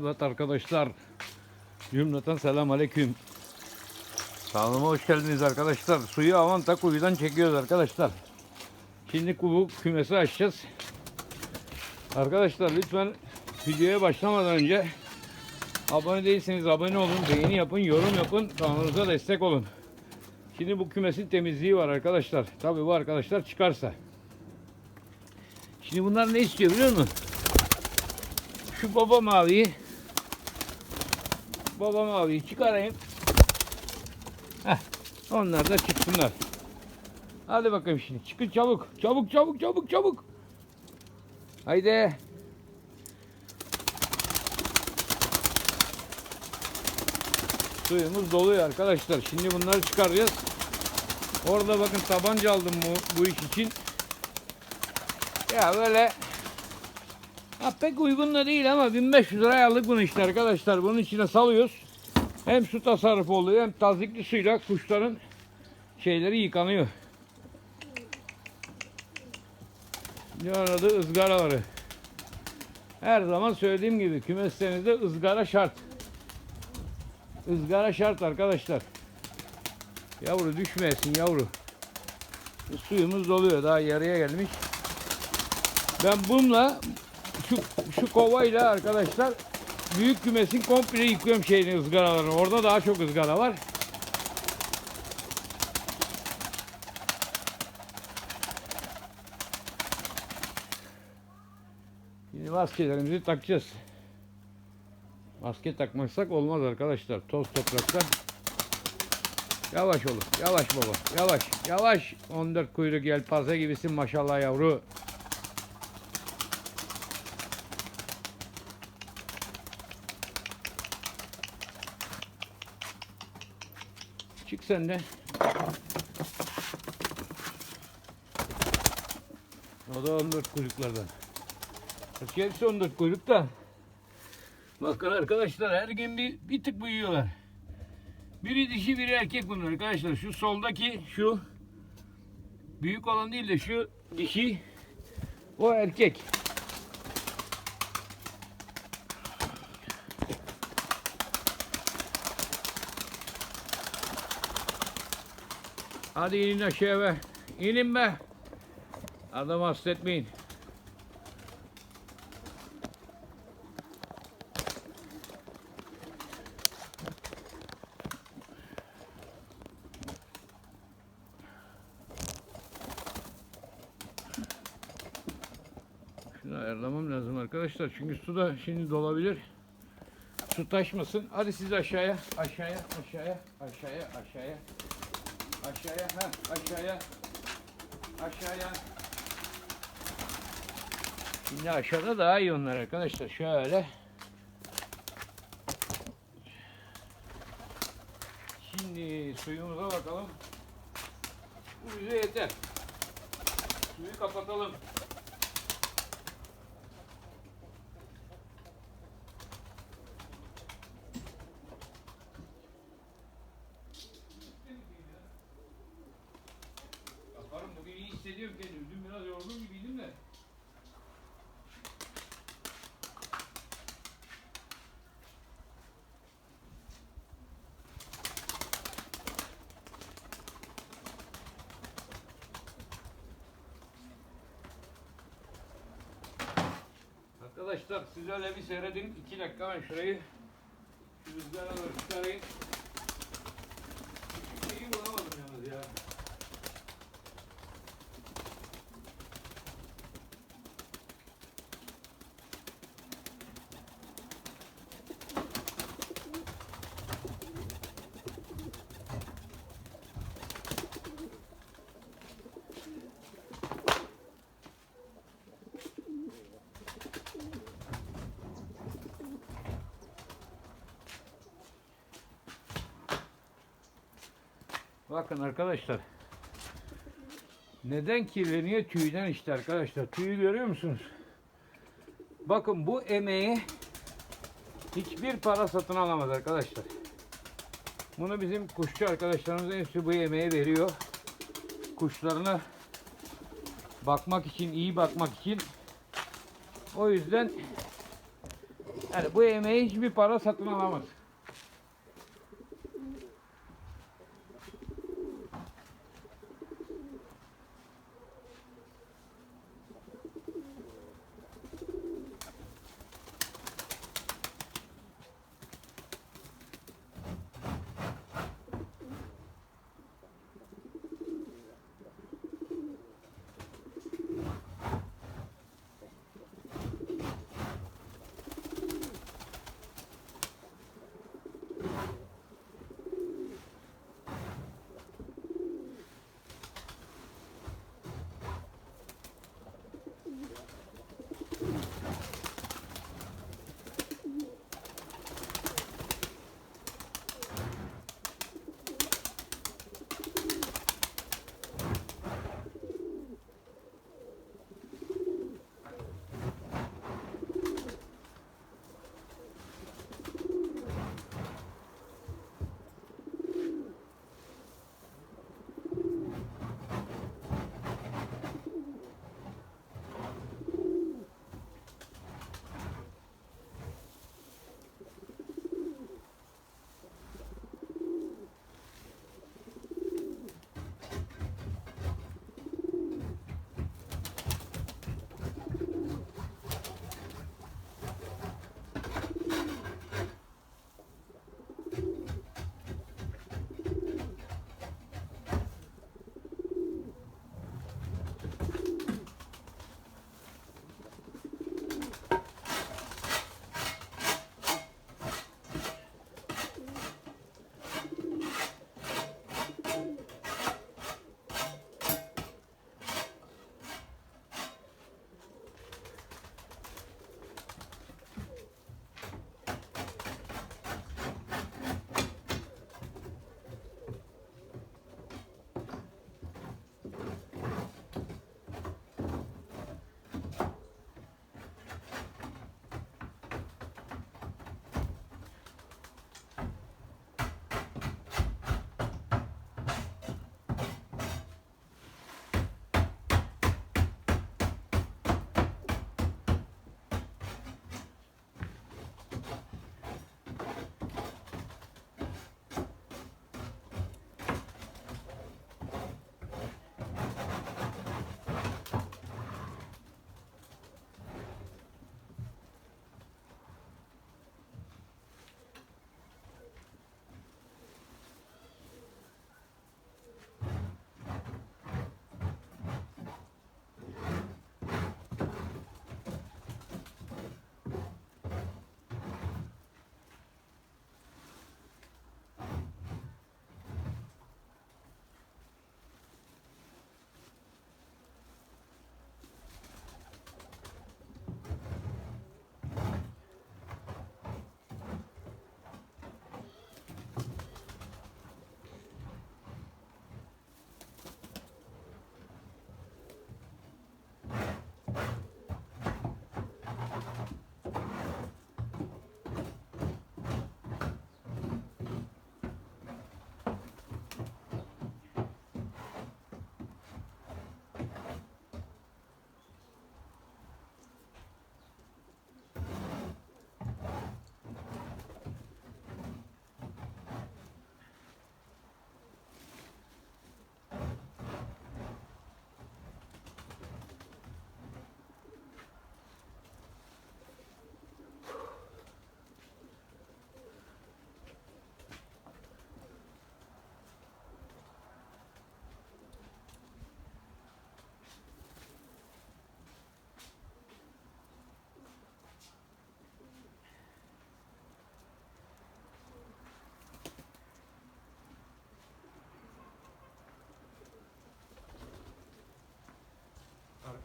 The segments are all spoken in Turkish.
Evet arkadaşlar. Cümleten selam aleyküm. Kanalıma hoş geldiniz arkadaşlar. Suyu Avanta kuyudan çekiyoruz arkadaşlar. Şimdi bu kümesi açacağız. Arkadaşlar lütfen videoya başlamadan önce abone değilseniz abone olun, beğeni yapın, yorum yapın, kanalımıza destek olun. Şimdi bu kümesin temizliği var arkadaşlar. Tabi bu arkadaşlar çıkarsa. Şimdi bunlar ne istiyor biliyor musun? Şu baba maviyi baba maviyi çıkarayım. Heh, onlar da çıksınlar. Hadi bakayım şimdi. Çıkın çabuk. Çabuk çabuk çabuk çabuk. Haydi. Suyumuz doluyor arkadaşlar. Şimdi bunları çıkaracağız. Orada bakın tabanca aldım bu, bu iş için. Ya böyle ha, pek uygun da değil ama 1500 liraya aldık bunu işte arkadaşlar. Bunun içine salıyoruz. Hem su tasarrufu oluyor hem tazikli suyla kuşların şeyleri yıkanıyor. Ne adı ızgaraları. Her zaman söylediğim gibi kümeslerinizde ızgara şart. Izgara şart arkadaşlar. Yavru düşmesin yavru. Suyumuz doluyor daha yarıya gelmiş. Ben bununla şu, şu kovayla arkadaşlar büyük kümesin komple yıkıyorum şeyini ızgaralarını. Orada daha çok ızgara var. Şimdi maskelerimizi takacağız. Maske takmazsak olmaz arkadaşlar. Toz toprakta. Yavaş olun. Yavaş baba. Yavaş. Yavaş. 14 kuyruk yelpaze gibisin maşallah yavru. Sen de. O da 14 kuyruklardan. Gerçi 14 kuyruk da. Bakın arkadaşlar her gün bir, bir tık büyüyorlar. Biri dişi biri erkek bunlar arkadaşlar. Şu soldaki şu büyük olan değil de şu dişi o erkek. Hadi inin aşağıya be. İnin be. Adam hasta etmeyin. Şunu ayarlamam lazım arkadaşlar. Çünkü su da şimdi dolabilir. Su taşmasın. Hadi siz aşağıya, aşağıya, aşağıya, aşağıya, aşağıya. Aşağıya, ha, aşağıya. Aşağıya. Şimdi aşağıda daha iyi onlar arkadaşlar. Şöyle. Şimdi suyumuza bakalım. Bu bize yeter. Suyu kapatalım. Arkadaşlar siz öyle bir seyredin. iki dakika ben şurayı şu rüzgara doğru çıkarayım. Hiçbir şeyi bulamadım yalnız ya. Bakın arkadaşlar. Neden kirleniyor? Tüyden işte arkadaşlar. Tüyü görüyor musunuz? Bakın bu emeği hiçbir para satın alamaz arkadaşlar. Bunu bizim kuşçu arkadaşlarımız hepsi bu emeği veriyor. Kuşlarına bakmak için, iyi bakmak için. O yüzden Yani bu emeği hiçbir para satın alamaz.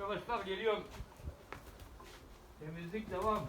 Arkadaşlar geliyorum. Temizlik devam.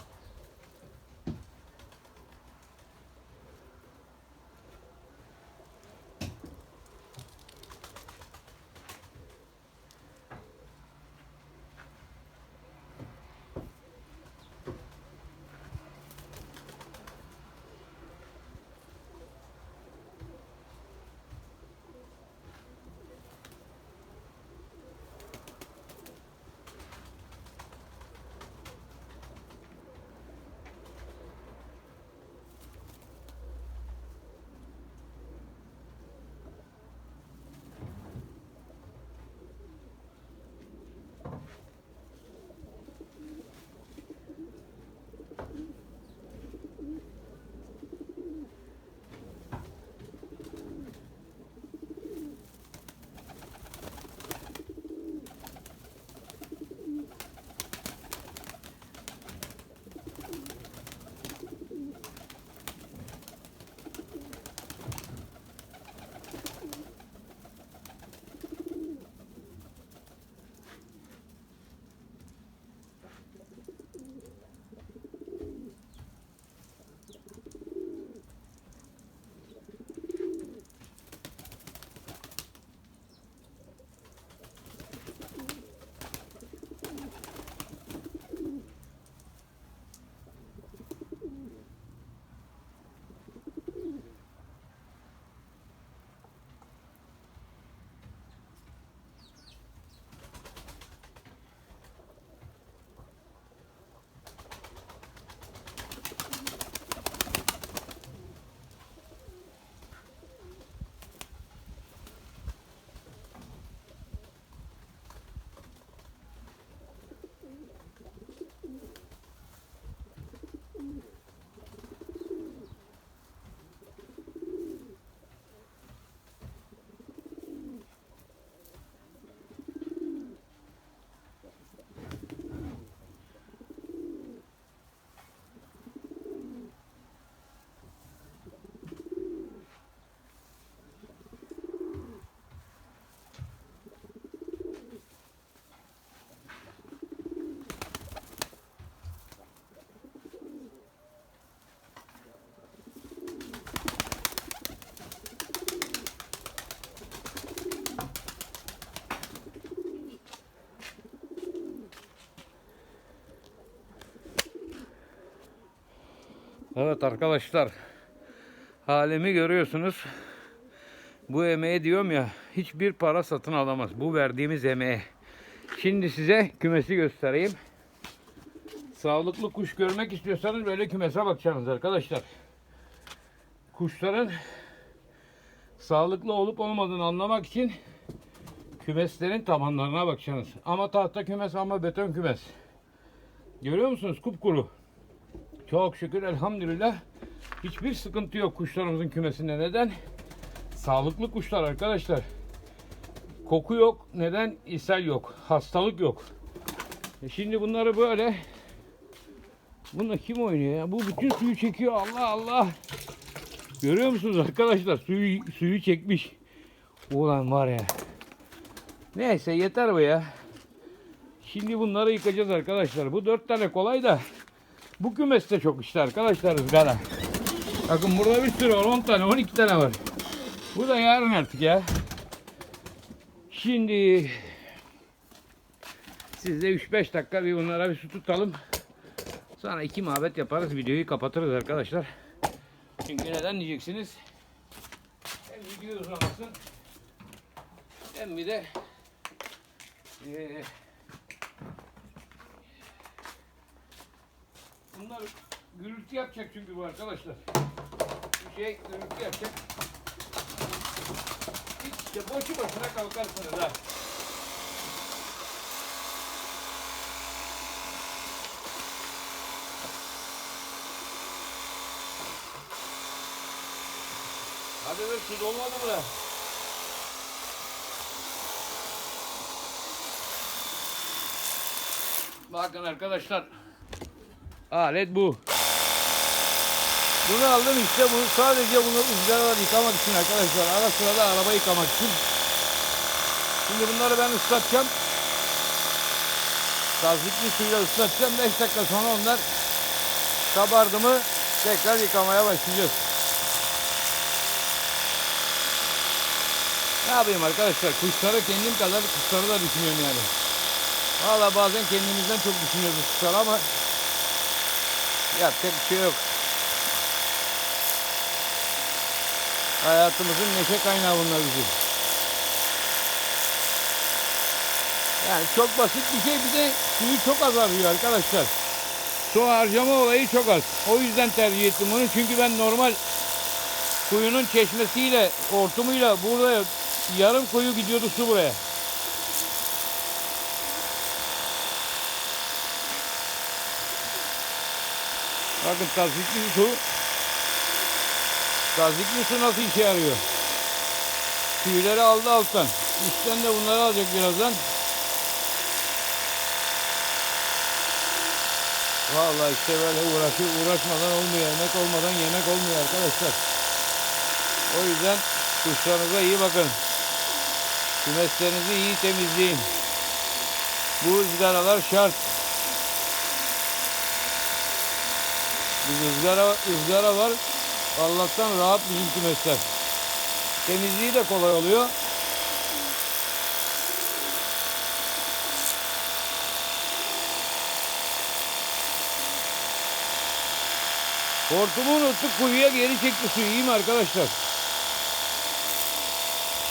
Evet arkadaşlar. Halimi görüyorsunuz. Bu emeğe diyorum ya hiçbir para satın alamaz. Bu verdiğimiz emeğe. Şimdi size kümesi göstereyim. Sağlıklı kuş görmek istiyorsanız böyle kümese bakacaksınız arkadaşlar. Kuşların sağlıklı olup olmadığını anlamak için kümeslerin tabanlarına bakacaksınız. Ama tahta kümes ama beton kümes. Görüyor musunuz? Kupkuru. Çok şükür elhamdülillah hiçbir sıkıntı yok kuşlarımızın kümesinde. Neden? Sağlıklı kuşlar arkadaşlar. Koku yok. Neden? ishal yok. Hastalık yok. E şimdi bunları böyle Bununla kim oynuyor ya? Bu bütün suyu çekiyor. Allah Allah. Görüyor musunuz arkadaşlar? Suyu suyu çekmiş. Ulan var ya. Neyse yeter bu ya. Şimdi bunları yıkacağız arkadaşlar. Bu dört tane kolay da bu kümeste çok işte arkadaşlar ızgara. Bakın burada bir sürü var. 10 tane 12 tane var. Bu da yarın artık ya. Şimdi siz de 3-5 dakika bir bunlara bir su tutalım. Sonra iki muhabbet yaparız. Videoyu kapatırız arkadaşlar. Çünkü neden diyeceksiniz? Hem video uzamasın hem bir de eee bunlar gürültü yapacak çünkü bu arkadaşlar. Bir şey gürültü yapacak. İşte boşu boşuna kalkarsınız ha. Hadi ver su dolmadı mı da? Bakın arkadaşlar. Alet bu. Bunu aldım işte bu sadece bunu ızgaralar yıkamak için arkadaşlar. Ara sıra da araba yıkamak için. Şimdi bunları ben ıslatacağım. Tazikli suyla ıslatacağım. 5 dakika sonra onlar kabardı mı tekrar yıkamaya başlayacağız. Ne yapayım arkadaşlar? Kuşları kendim kadar kuşları da düşünüyorum yani. Valla bazen kendimizden çok düşünüyoruz kuşlar ama yapacak bir şey yok. Hayatımızın neşe kaynağı bunlar bizim. Yani çok basit bir şey bir de suyu çok az harcıyor arkadaşlar. Su harcama olayı çok az. O yüzden tercih ettim bunu çünkü ben normal kuyunun çeşmesiyle, hortumuyla burada yarım kuyu gidiyordu su buraya. Bakın tazikli su. Tazikli su nasıl işe yarıyor? Tüyleri aldı alttan. Üstten de bunları alacak birazdan. Vallahi işte böyle uğraşı, uğraşmadan olmuyor. Yemek olmadan yemek olmuyor arkadaşlar. O yüzden kuşlarınıza iyi bakın. Kümeslerinizi iyi temizleyin. Bu ızgaralar şart. Bir ızgara, ızgara var. Allah'tan rahat bizim kümesler. Temizliği de kolay oluyor. Hortumu unuttuk kuyuya geri çekti suyu iyi mi arkadaşlar?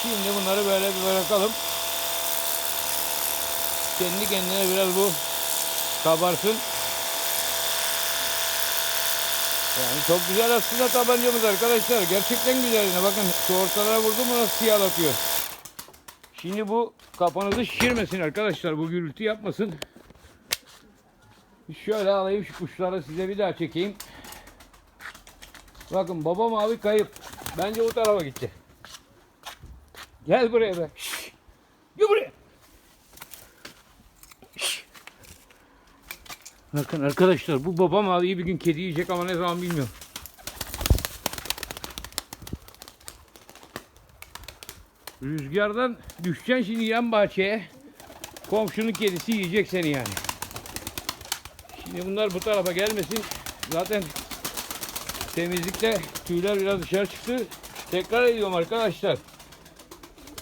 Şimdi bunları böyle bir bırakalım. Kendi kendine biraz bu kabarsın. Yani çok güzel aslında tabancamız arkadaşlar. Gerçekten güzel. yine. Bakın şu ortalara vurdum mu nasıl siyahlatıyor. Şimdi bu kafanızı şişirmesin arkadaşlar. Bu gürültü yapmasın. Şöyle alayım şu kuşları size bir daha çekeyim. Bakın baba mavi kayıp. Bence o tarafa gitti. Gel buraya be. Şşş. Gel buraya. Şşş. Bakın arkadaşlar bu baba maviyi bir gün kedi yiyecek ama ne zaman bilmiyorum. Rüzgardan düşeceksin şimdi yan bahçeye. Komşunun kedisi yiyecek seni yani. Şimdi bunlar bu tarafa gelmesin. Zaten temizlikte tüyler biraz dışarı çıktı. Tekrar ediyorum arkadaşlar.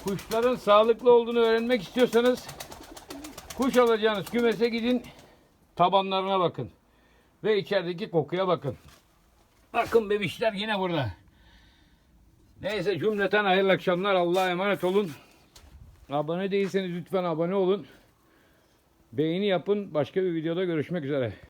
Kuşların sağlıklı olduğunu öğrenmek istiyorsanız kuş alacağınız kümese gidin tabanlarına bakın ve içerideki kokuya bakın. Akın bebişler yine burada. Neyse cümleten hayırlı akşamlar. Allah'a emanet olun. Abone değilseniz lütfen abone olun. Beğeni yapın. Başka bir videoda görüşmek üzere.